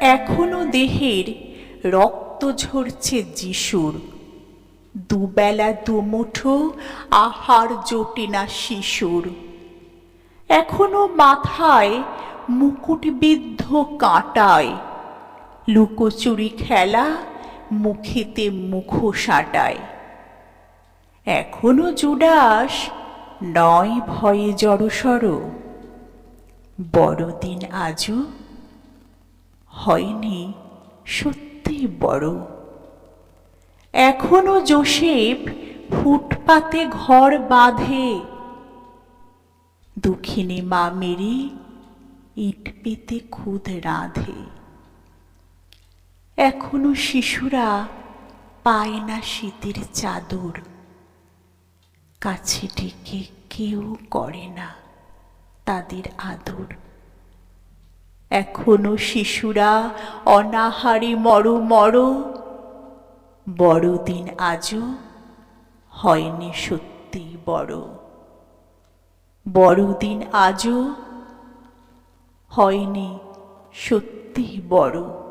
এখনও দেহের রক্ত ঝরছে যিশুর। দুবেলা দুমুঠো আহার জোটে না শিশুর। এখনও মাথায় মুকুটবিদ্ধ কাঁটায়। লুকোচুরি খেলা মুখেতে মুখ সাঁটায় এখনও জুডাস নয় ভয়ে জড়সড়। বড়দিন আজও হয়নি, সত্যি বড়। এখনও জোসেফ ফুটপাতে ঘর বাঁধে। দুঃখিনী মা মেরি ইট পেতে খুদ রাঁধে। এখনও শিশুরা পায় না শীতের চাদর। কাছে ডেকে কেউ করে না তাদের আদর। এখনও শিশুরা অনাহারি মর মর। বড়দিন আজও হয়নি সত্যি বড়। বড়দিন আজও হয়নি সত্যি বড়।